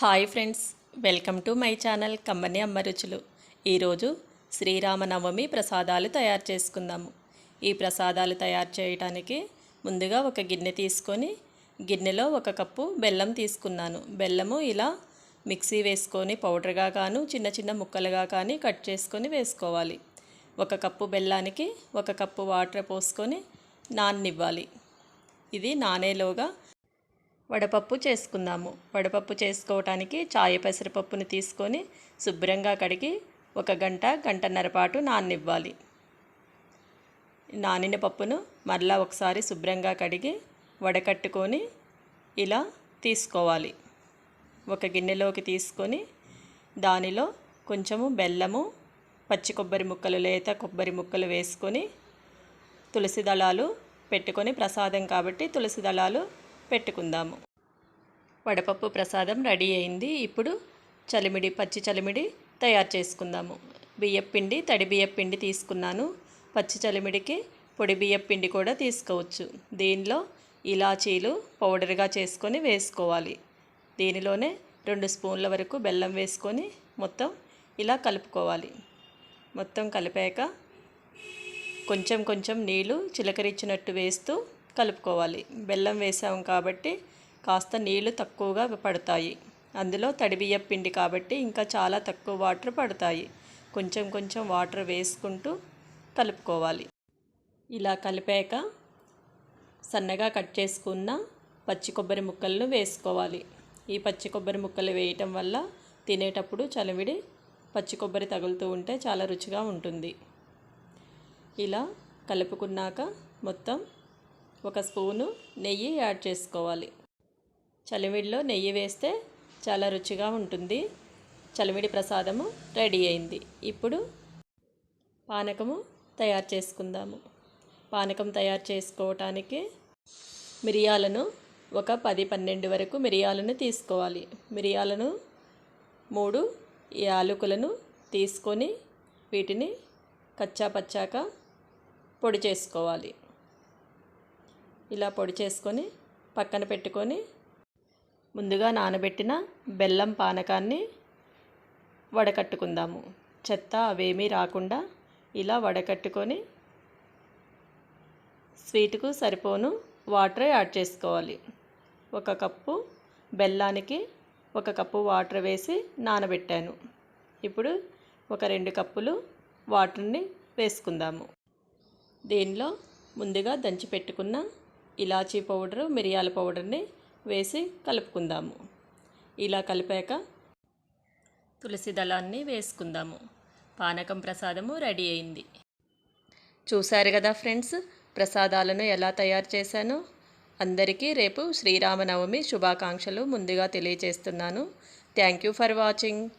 Hi friends welcome to my channel కమ్మని అమ్మ రుచులు. ఈరోజు శ్రీరామనవమి ప్రసాదాలు తయారు చేసుకుందాము. ఈ ప్రసాదాలు తయారు చేయడానికి ముందుగా ఒక గిన్నె తీసుకొని గిన్నెలో ఒక కప్పు బెల్లం తీసుకున్నాను. బెల్లము ఇలా మిక్సీ వేసుకొని పౌడర్గా కాను చిన్న చిన్న ముక్కలుగా కానీ కట్ చేసుకొని వేసుకోవాలి. ఒక కప్పు బెల్లానికి ఒక కప్పు వాటర్ పోసుకొని నాననివ్వాలి. ఇది నానేలోగా వడపప్పు చేసుకుందాము. వడపప్పు చేసుకోవటానికి చాయ పెసరపప్పుని తీసుకొని శుభ్రంగా కడిగి ఒక గంట గంటన్నర పాటు నాననివ్వాలి. నానిన పప్పును మరలా ఒకసారి శుభ్రంగా కడిగి వడకట్టుకొని ఇలా తీసుకోవాలి. ఒక గిన్నెలోకి తీసుకొని దానిలో కొంచెము బెల్లము పచ్చి కొబ్బరి ముక్కలు లేత కొబ్బరి ముక్కలు వేసుకొని తులసి దళాలు పెట్టుకొని ప్రసాదం కాబట్టి తులసి దళాలు పెట్టుకుందాము. వడపప్పు ప్రసాదం రెడీ అయింది. ఇప్పుడు చలిమిడి పచ్చి చలిమిడి తయారు చేసుకుందాము. బియ్యపిండి తడి బియ్యపిండి తీసుకున్నాను. పచ్చి చలిమిడికి పొడి బియ్యపిండి కూడా తీసుకోవచ్చు. దీనిలో ఇలాచీలు పౌడర్గా చేసుకొని వేసుకోవాలి. దీనిలోనే రెండు స్పూన్ల వరకు బెల్లం వేసుకొని మొత్తం ఇలా కలుపుకోవాలి. మొత్తం కలిపాక కొంచెం కొంచెం నీళ్ళు చిలకరించినట్టు వేస్తూ కలుపుకోవాలి. బెల్లం వేసాము కాబట్టి కాస్త నీళ్ళు తక్కువగా పడతాయి. అందులో తడిబియ్యం పిండి కాబట్టి ఇంకా చాలా తక్కువ వాటర్ పడతాయి. కొంచెం కొంచెం వాటర్ వేసుకుంటూ కలుపుకోవాలి. ఇలా కలిపాక సన్నగా కట్ చేసుకున్న పచ్చి కొబ్బరి ముక్కలను వేసుకోవాలి. ఈ పచ్చి కొబ్బరి ముక్కలు వేయటం వల్ల తినేటప్పుడు చలివిడి పచ్చి కొబ్బరి తగులుతూ ఉంటే చాలా రుచిగా ఉంటుంది. ఇలా కలుపుకున్నాక మొత్తం ఒక స్పూను నెయ్యి యాడ్ చేసుకోవాలి. చలివిడిలో నెయ్యి వేస్తే చాలా రుచిగా ఉంటుంది. చలివిడి ప్రసాదము రెడీ అయింది. ఇప్పుడు పానకము తయారు చేసుకుందాము. పానకం తయారు చేసుకోవటానికి మిరియాలను ఒక పది పన్నెండు వరకు మిరియాలను తీసుకోవాలి. మిరియాలను మూడు యాలకులను తీసుకొని వీటిని కచ్చా పచ్చాక పొడి చేసుకోవాలి. ఇలా పొడి చేసుకొని పక్కన పెట్టుకొని ముందుగా నానబెట్టిన బెల్లం పానకాన్ని వడకట్టుకుందాము. చెత్త అవేమీ రాకుండా ఇలా వడకట్టుకొని స్వీట్కు సరిపోను వాటర్ యాడ్ చేసుకోవాలి. ఒక కప్పు బెల్లానికి ఒక కప్పు వాటర్ వేసి నానబెట్టాను. ఇప్పుడు ఒక రెండు కప్పులు వాటర్ని వేసుకుందాము. దీనిలో ముందుగా దంచి పెట్టుకున్న ఇలాచీ పౌడరు మిరియాల పౌడర్ని వేసి కలుపుకుందాము. ఇలా కలిపాక తులసి దళాన్ని వేసుకుందాము. పానకం ప్రసాదము రెడీ అయింది. చూశారు కదా ఫ్రెండ్స్ ప్రసాదాలను ఎలా తయారు చేశాను? అందరికీ రేపు శ్రీరామనవమి శుభాకాంక్షలు ముందుగా తెలియజేస్తున్నాను. Thank you for watching.